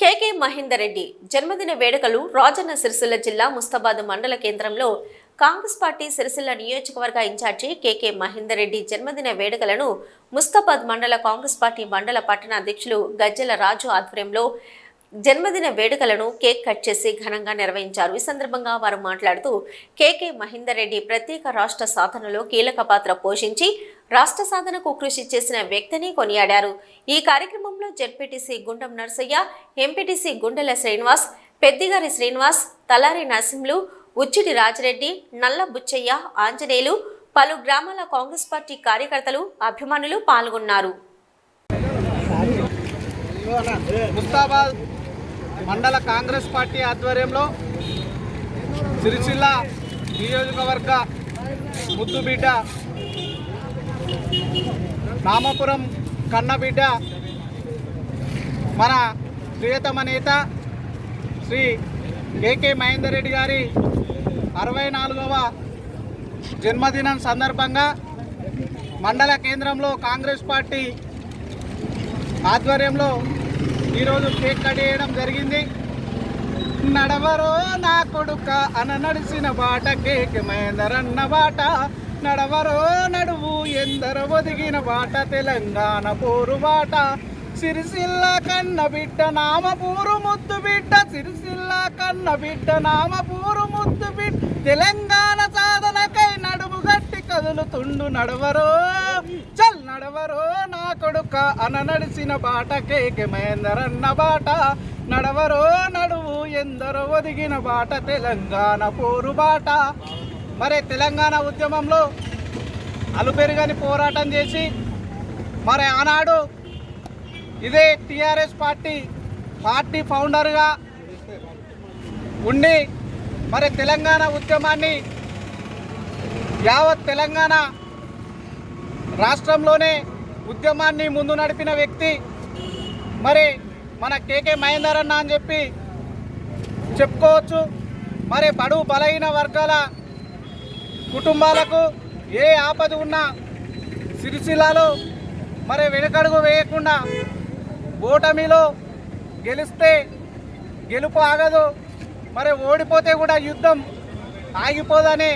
కేకే మహేందర్ రెడ్డి జన్మదిన వేడుకలు రాజన్న సిరిసిల్ల జిల్లా ముస్తాబాద్ మండల కేంద్రంలో కాంగ్రెస్ పార్టీ సిరిసిల్ల నియోజకవర్గ ఇన్ఛార్జి కేకే మహేందర్ రెడ్డి జన్మదిన వేడుకలను ముస్తాబాద్ మండల కాంగ్రెస్ పార్టీ మండల పట్టణ అధ్యక్షులు గజ్జల రాజు ఆధ్వర్యంలో జన్మదిన వేడుకలను కేక్ కట్ చేసి ఘనంగా నిర్వహించారు. ఈ సందర్భంగా వారు మాట్లాడుతూ కేకే మహేందర్ రెడ్డి ప్రత్యేక రాష్ట్ర సాధనలో కీలక పాత్ర పోషించి రాష్ట్ర సాధనకు కృషి చేసిన వ్యక్తిని కొనియాడారు. ఈ కార్యక్రమంలో జెడ్పీటీసీ గుండం నర్సయ్య ఎంపీటీసీ గుండెల శ్రీనివాస్ పెద్దిగారి శ్రీనివాస్ తలారి నరసింహులు ఉచ్చిటి రాజిరెడ్డి నల్ల బుచ్చయ్య ఆంజనేయులు పలు గ్రామాల కాంగ్రెస్ పార్టీ కార్యకర్తలు అభిమానులు పాల్గొన్నారు. ముస్తాబాద్ మండల కాంగ్రెస్ పార్టీ ఆధ్వర్యంలో సిరిసిల్ల నియోజకవర్గ ముద్దుబిడ్డ నామపురం కన్నబిడ్డ మన ప్రియతమ నేత శ్రీ కేకే మహేందర్ రెడ్డి గారి అరవై నాలుగవ జన్మదినం సందర్భంగా మండల కేంద్రంలో కాంగ్రెస్ పార్టీ ఆధ్వర్యంలో ఈరోజు కేక్ కట్ చేయడం జరిగింది. నడవరో నా కొడుక అన నడిచిన బాట కేక్ మహేందరన్న బాట. నడవరో నడువు ఎందర ఒదిగిన బాట తెలంగాణ పోరు బాట. సిరిసిల్ల కన్న బిడ్డ నామ పూరు ముద్దు బిడ్డ. సిరిసిల్ల కన్న బిడ్డ నామ పూరు ముద్దు బిడ్డ. తెలంగాణ కదులుతుండు నడవరో చల్ నడవరో నా కొడుక అన నడిచిన బాట కేకే మహేందరన్న బాట. నడవరో నడువు ఎందరో ఒదిగిన బాట తెలంగాణ పోరు బాట. మరే తెలంగాణ ఉద్యమంలో అలుపెరుగని పోరాటం చేసి మరి ఆనాడు ఇదే టీఆర్ఎస్ పార్టీ పార్టీ ఫౌండర్గా ఉండి మరి తెలంగాణ ఉద్యమాన్ని యావత్ తెలంగాణ రాష్ట్రంలోనే ఉద్యమాన్ని ముందు నడిపిన వ్యక్తి. మరి మన కేకే మహేందర్ అన్న అని చెప్పి చెప్పుకోవచ్చు. మరి బడుగు బలహీన వర్గాల కుటుంబాలకు ఏ ఆపద ఉన్నా సిరిసిల్లాలో మరి వెనుకడుగు వేయకుండా ఓటమిలో గెలిస్తే గెలుపు ఆగదు. మరి ఓడిపోతే కూడా యుద్ధం ఆగిపోదనే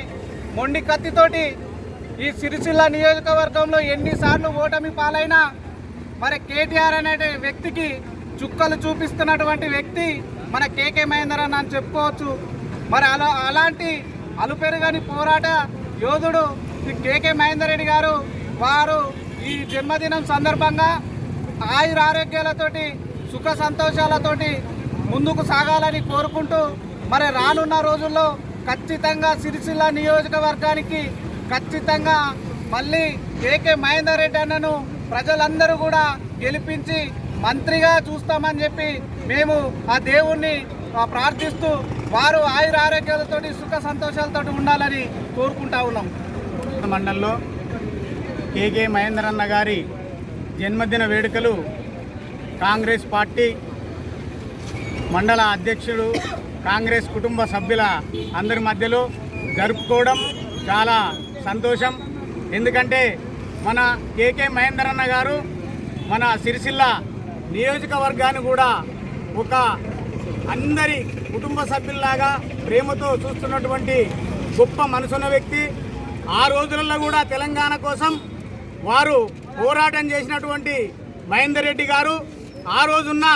మొండి కత్తితోటి ఈ సిరిసిల్ల నియోజకవర్గంలో ఎన్నిసార్లు ఓటమి పాలైనా మరి కేటీఆర్ అనే వ్యక్తికి చుక్కలు చూపిస్తున్నటువంటి వ్యక్తి మన కేకే మహేందర్ అని చెప్పుకోవచ్చు. మరి అలా అలాంటి అలుపెరుగని పోరాట యోధుడు కేకే మహేందర్ రెడ్డి గారు వారు ఈ జన్మదినం సందర్భంగా ఆయుర ఆరోగ్యాలతోటి సుఖ సంతోషాలతోటి ముందుకు సాగాలని కోరుకుంటూ మరి రానున్న రోజుల్లో ఖచ్చితంగా సిరిసిల్ల నియోజకవర్గానికి ఖచ్చితంగా మళ్ళీ కేకే మహేందర్ రెడ్డి అన్నను ప్రజలందరూ కూడా గెలిపించి మంత్రిగా చూస్తామని చెప్పి మేము ఆ దేవుణ్ణి ప్రార్థిస్తూ వారు ఆయుర ఆరోగ్యాలతోటి సుఖ సంతోషాలతోటి ఉండాలని కోరుకుంటా ఉన్నాం. మండలంలో కేకే మహేందరన్న గారి జన్మదిన వేడుకలు కాంగ్రెస్ పార్టీ మండల అధ్యక్షుడు కాంగ్రెస్ కుటుంబ సభ్యుల అందరి మధ్యలో జరుపుకోవడం చాలా సంతోషం. ఎందుకంటే మన కేకే మహేందరన్న గారు మన సిరిసిల్ల నియోజకవర్గాన్ని కూడా ఒక అందరి కుటుంబ సభ్యుల్లాగా ప్రేమతో చూస్తున్నటువంటి గొప్ప మనసున్న వ్యక్తి. ఆ రోజులలో కూడా తెలంగాణ కోసం వారు పోరాటం చేసినటువంటి మహేందర్ రెడ్డి గారు. ఆ రోజున్న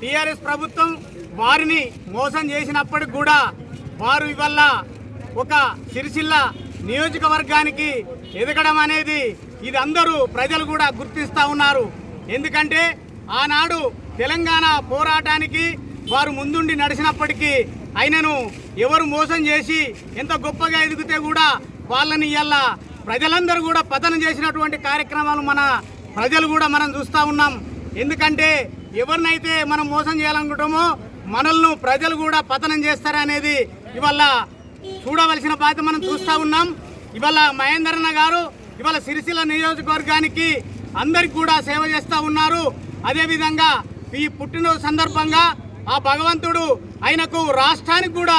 టీఆర్ఎస్ ప్రభుత్వం వారిని మోసం చేసినప్పటికి కూడా వారు ఇవల్ల ఒక సిరిసిల్ల నియోజకవర్గానికి ఎదగడం అనేది ఇది అందరూ ప్రజలు కూడా గుర్తిస్తూ ఉన్నారు. ఎందుకంటే ఆనాడు తెలంగాణ పోరాటానికి వారు ముందుండి నడిచినప్పటికీ ఆయనను ఎవరు మోసం చేసి ఎంత గొప్పగా ఎదిగితే కూడా వాళ్ళని ఇవాళ ప్రజలందరూ కూడా పతనం చేసినటువంటి కార్యక్రమాలు మన ప్రజలు కూడా మనం చూస్తూ ఉన్నాం. ఎందుకంటే ఎవరినైతే మనం మోసం చేయాలనుకుంటామో మనల్ని ప్రజలు కూడా పతనం చేస్తారనేది ఇవాళ చూడవలసిన బాధ్యత మనం చూస్తూ ఉన్నాం. ఇవాళ మహేందరన్న గారు ఇవాళ సిరిసిల్ల నియోజకవర్గానికి అందరికి కూడా సేవ చేస్తూ ఉన్నారు. అదేవిధంగా ఈ పుట్టినరోజు సందర్భంగా ఆ భగవంతుడు ఆయనకు రాష్ట్రానికి కూడా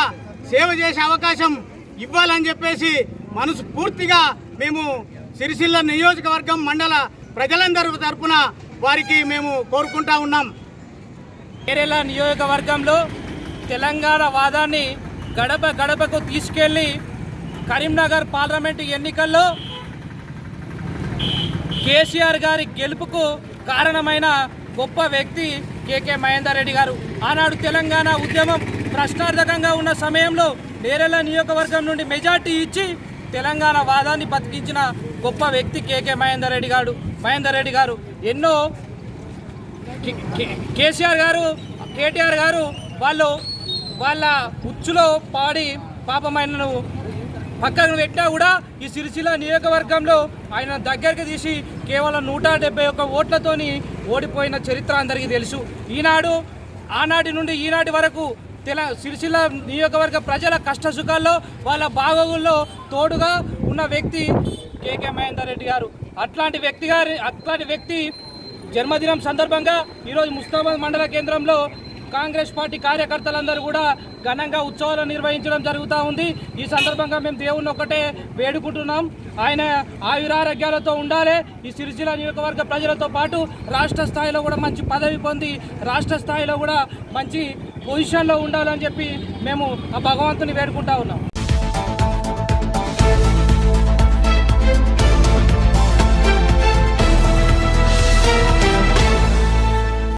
సేవ చేసే అవకాశం ఇవ్వాలని చెప్పేసి మనస్ఫూర్తిగా మేము సిరిసిల్ల నియోజకవర్గం మండల ప్రజలందరి తరఫున వారికి మేము కోరుకుంటా ఉన్నాం. కేరళ నియోజకవర్గంలో తెలంగాణ వాదాన్ని గడప గడపకు తీసుకెళ్ళి కరీంనగర్ పార్లమెంటు ఎన్నికల్లో కేసీఆర్ గారి గెలుపుకు కారణమైన గొప్ప వ్యక్తి కేకే మహేందర్ రెడ్డి గారు. ఆనాడు తెలంగాణ ఉద్యమం ప్రశ్నార్థకంగా ఉన్న సమయంలో నేరెల నియోజకవర్గం నుండి మెజార్టీ ఇచ్చి తెలంగాణ వాదాన్ని బతికించిన గొప్ప వ్యక్తి కేకే మహేందర్ రెడ్డి గారు. మహేందర్ రెడ్డి గారు ఎన్నో కేసీఆర్ గారు కేటీఆర్ గారు వాళ్ళు వాళ్ళ ఉచ్చులో పాడి పాపమైనను పక్కన పెట్టినా కూడా ఈ సిరిసిల్ల నియోజకవర్గంలో ఆయన దగ్గరికి తీసి కేవలం నూట డెబ్బై ఒక్క ఓట్లతోని ఓడిపోయిన చరిత్ర అందరికీ తెలుసు. ఈనాడు ఆనాటి నుండి ఈనాటి వరకు తెల సిరిసిల్ల నియోజకవర్గ ప్రజల కష్టసుఖాల్లో వాళ్ళ బాగోగుల్లో తోడుగా ఉన్న వ్యక్తి కేకే మహేందర్ రెడ్డి గారు. అట్లాంటి వ్యక్తి గారి అట్లాంటి వ్యక్తి జన్మదినం సందర్భంగా ఈరోజు ముస్తాబాద్ మండల కేంద్రంలో కాంగ్రెస్ పార్టీ కార్యకర్తలందరూ కూడా ఘనంగా ఉత్సవాలు నిర్వహించడం జరుగుతూ ఉంది. ఈ సందర్భంగా మేము దేవుణ్ణి ఒకటే వేడుకుంటున్నాం. ఆయన ఆయురారోగ్యాలతో ఉండాలి. ఈ సిరిసిల్ల నియోజకవర్గ ప్రజలతో పాటు రాష్ట్ర స్థాయిలో కూడా మంచి పదవి పొంది రాష్ట్ర స్థాయిలో కూడా మంచి పొజిషన్లో ఉండాలని చెప్పి మేము ఆ భగవంతుని వేడుకుంటా ఉన్నాం.